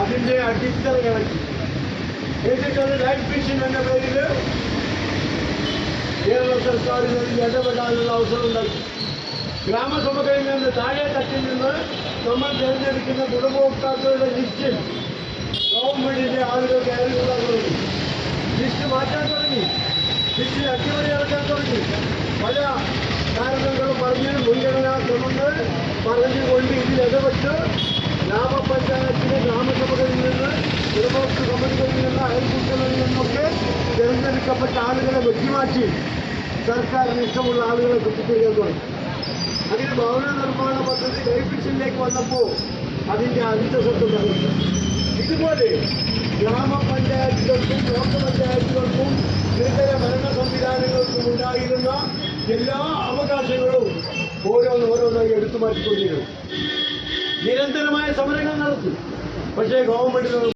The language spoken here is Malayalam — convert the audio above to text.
അതിന്റെ അടിത്തറ ഇറക്കി എന്നിട്ടത് ലൈഫ് മിഷൻ എന്ന പേരിൽ കേരള സർക്കാരിൽ ഇടപെടാനുള്ള അവസരം ഉണ്ടാക്കി ഗ്രാമസഭകളിൽ നിന്ന് താഴെ തട്ടിൽ നിന്ന് നമ്മൾ തിരഞ്ഞെടുക്കുന്ന ഗുണഭോക്താക്കളുടെ ലിസ്റ്റ് ഗവൺമെന്റിന്റെ ആളുകൾ കയറി കൂടാൻ തുടങ്ങി. ലിസ്റ്റ് മാറ്റാൻ തുടങ്ങി. ലിസ്റ്റിൽ അട്ടിമറി നടക്കാൻ തുടങ്ങി. പല കാരണങ്ങളും പറഞ്ഞ് മുൻഗണനാ ക്രമങ്ങൾ പറഞ്ഞുകൊണ്ട് ഇതിൽ ഇടപെട്ട് ഗ്രാമപഞ്ചായത്തിലെ ഗ്രാമസഭകളിൽ നിന്ന് കമ്പനികളിൽ നിന്ന് അയൽക്കൂട്ടങ്ങളിൽ നിന്നൊക്കെ തിരഞ്ഞെടുക്കപ്പെട്ട ആളുകളെ വെട്ടിമാറ്റി സർക്കാരിന് ഇഷ്ടമുള്ള ആളുകളെ കുത്തിത്തിരിക്കാൻ തുടങ്ങി. അങ്ങനെ ഭവന നിർമ്മാണ പദ്ധതി ലൈഫിഷനിലേക്ക് വന്നപ്പോൾ അതിന്റെ അന്തസ്സത്ത് തകർത്തു ഇതുപോലെ ഗ്രാമപഞ്ചായത്തുകൾക്കും ബ്ലോക്ക് പഞ്ചായത്തുകൾക്കും ഇതര ഭരണ സംവിധാനങ്ങൾക്കും ഉണ്ടായിരുന്ന എല്ലാ അവകാശങ്ങളും ഓരോന്ന് ഓരോന്നായി എടുത്തു മാറ്റിക്കൊണ്ടിരുന്നു നിരന്തരമായ സമരങ്ങൾ നടത്തി. പക്ഷേ ഗവൺമെന്റിന്